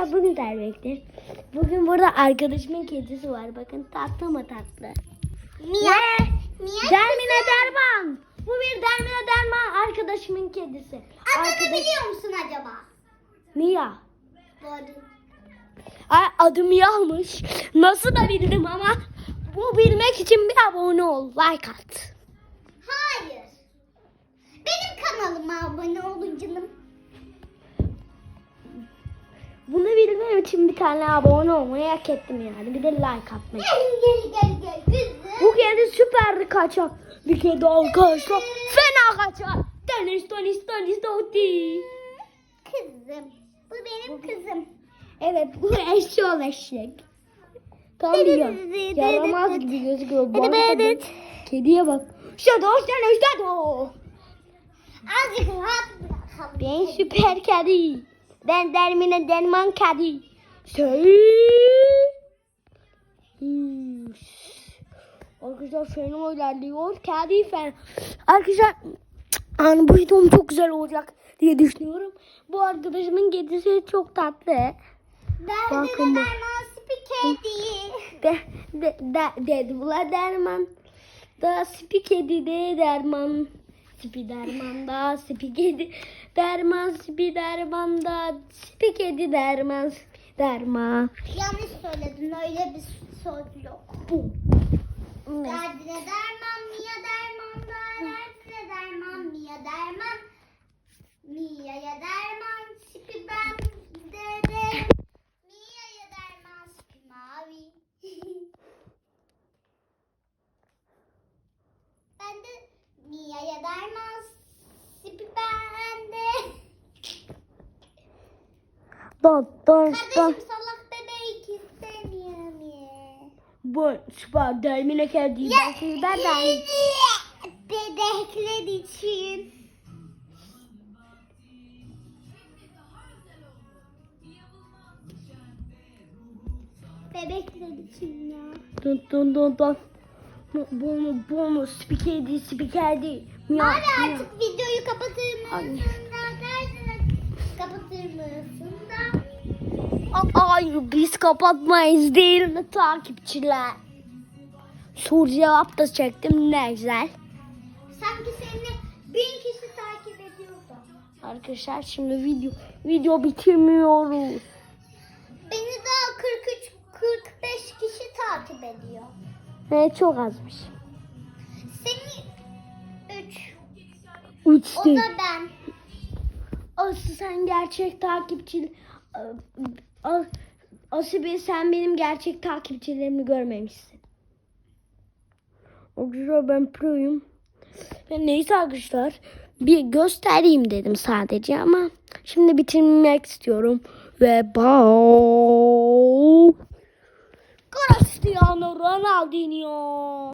Bugün terbiyektir. Bugün burada arkadaşımın kedisi var. Bakın tatlı mı tatlı. Mia. Mia. Dermine Derman. Bu bir Dermine Derman arkadaşımın kedisi. Adını Arkadaş... biliyor musun acaba? Mia. Doğru. Ay, adı Mia'mış. Nasıl da bildim ama bu bilmek için bir abone ol. Like at. Hayır. Benim kanalıma abone olun canım. Bunu bilmem için bir tane abone olmayı hak ettim yani. Bir de like atmayı. Gel gel gel gel kızım. Bu kedi süper kaçak. Bir kedi arkadaşlar fena kaçar. Deniz deniz deniz deniz. Kızım. Bu benim kızım. Evet bu eşşoğlu eşek. Tam biliyor. Yaramaz gibi gözüküyor. Bu arada. Kediye bak. Shadow shadow shadow. Azıcık rahat bırakalım. Ben süper kedi. Ben dermine derman kedi. Şey. Arkadaşlar fena ilerliyor. Kedi fena. Arkadaşlar yani bu videom çok güzel olacak diye düşünüyorum. Bu arkadaşımın kedisi çok tatlı. De bu. derman spikeri. De, de, de, bula derman. Da sipi kedi de derman. Sipi derman da sipi kedi derman sipi derman da sipi kedi derman derman. Yanlış söyledin öyle bir söz yok. Bu. Ne? Derdine derman, Mia derman da derdine derman, Mia derman. Mia'ya derman, sipi ben de de. Mia'ya derman, sipi mavi. ben de Mia'ya derman, sipi ben de. Don don don. Kardeşim salak bebek istemiyorum ya. Bu süper dermine kedi. Ben sizi ben ben. Bebekler için. Bebekler için ya. Don don don don. Bu mu spikeri spikeri. Miyav, Abi artık videoyu kapatır mısın kapatır mısın da. Ay biz kapatmayız değil mi takipçiler? Soru cevap da çektim ne güzel. Sanki seni bin kişi takip ediyordu. Arkadaşlar şimdi video video bitirmiyoruz. Beni daha 43 45 kişi takip ediyor. Ne çok azmış. Seni 3. Üç O da ben. Aslı sen gerçek takipçi... A- Aslı sen benim gerçek takipçilerimi görmemişsin. Arkadaşlar ben proyum. Ben neyse arkadaşlar bir göstereyim dedim sadece ama şimdi bitirmek istiyorum. Ve bye. Cristiano Ronaldinho.